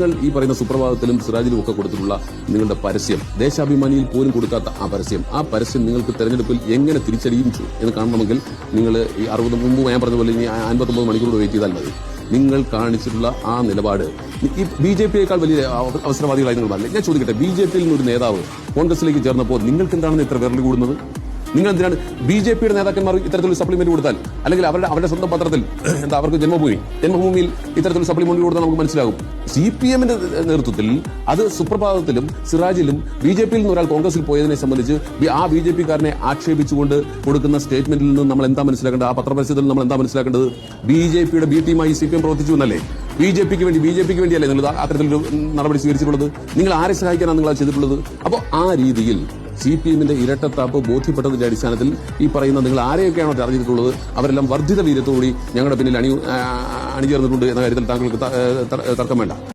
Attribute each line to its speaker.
Speaker 1: നിങ്ങൾ ഈ പറയുന്ന സുപ്രഭാതത്തിലും സിറാജിലും ഒക്കെ കൊടുത്തിട്ടുള്ള നിങ്ങളുടെ പരസ്യം. ദേശാഭിമാനിയിൽ പോലും കൊടുക്കാത്ത ആ പരസ്യം. ആ പരസ്യം നിങ്ങൾക്ക് തെരഞ്ഞെടുപ്പിൽ എങ്ങനെ തിരിച്ചടിയും എന്ന് കാണണമെങ്കിൽ നിങ്ങൾ ഈ അറുപത് മുമ്പ് ഞാൻ പറഞ്ഞ പോലെ ഇനി അൻപത്തൊമ്പത് മണിക്കൂർ വെയിറ്റ് ചെയ്താൽ മതി. നിങ്ങൾ കാണിച്ചിട്ടുള്ള ആ നിലപാട്. ഈ ബി ജെ പിയേക്കാൾ വലിയ അവ- അവസരവാദികളായി നിങ്ങൾ പറഞ്ഞില്ല ഞാൻ ചോദിക്കട്ടെ ബി ജെ പിയിൽ നിന്നൊരു നേതാവ് കോൺഗ്രസിലേക്ക് ചേർന്നപ്പോൾ നിങ്ങൾക്ക് എന്താണെന്ന് ഇത്ര വിരൽ കൂടുന്നത്? നിങ്ങൾ എന്തിനാണ് ബി ജെ പിയുടെ നേതാക്കന്മാർ ഇത്തരത്തിലൊരു സപ്ലിമെന്റ് കൊടുത്താൽ? അല്ലെങ്കിൽ അവരുടെ അവരുടെ സ്വന്തം പത്രത്തിൽ എന്താ അവർക്ക് ജന്മഭൂമി. ജന്മഭൂമിയിൽ ഇത്തരത്തിലൊരു സപ്ലിമെന്റ് കൊടുത്താൽ നമുക്ക് മനസ്സിലാകും. സി പി എമ്മിന്റെ നേതൃത്വത്തിൽ അത് സുപ്രഭാതത്തിലും സിറാജിലും ബി ജെ പിയിൽ നിന്ന് ഒരാൾ കോൺഗ്രസിൽ പോയതിനെ സംബന്ധിച്ച് ആ ബി ജെ പിക്കാരനെ ആക്ഷേപിച്ചുകൊണ്ട് കൊടുക്കുന്ന സ്റ്റേറ്റ്മെന്റിൽ നിന്ന് നമ്മൾ എന്താ മനസ്സിലാക്കേണ്ടത്? ആ പത്രപരസ്യത്തിൽ നമ്മൾ എന്താ മനസ്സിലാക്കേണ്ടത്? ബി ജെ പിയുടെ ബി ടീമായി സി പി എം പ്രവർത്തിച്ചു എന്നല്ലേ? ബി ജെ പിക്ക് വേണ്ടി ബി ജെ പിക്ക് വേണ്ടിയല്ലേ നിങ്ങൾ അത്തരത്തിലൊരു നടപടി സ്വീകരിച്ചിട്ടുള്ളത്? നിങ്ങൾ ആരെ സഹായിക്കാനാണ് നിങ്ങൾ ചെയ്തിട്ടുള്ളത്? അപ്പോൾ ആ രീതിയിൽ സി പി എമ്മിന്റെ ഇരട്ടത്താപ്പ് ബോധ്യപ്പെട്ടതിന്റെ അടിസ്ഥാനത്തിൽ ഈ പറയുന്ന നിങ്ങൾ ആരെയൊക്കെയാണോ ചെയ്തിട്ടുള്ളത് അവരെല്ലാം വർദ്ധിത വീര്യത്തോടുകൂടി ഞങ്ങളുടെ പിന്നിൽ അണി അണിചേർന്നിട്ടുണ്ട് എന്ന കാര്യത്തിൽ താങ്കൾക്ക് തർക്കം വേണ്ട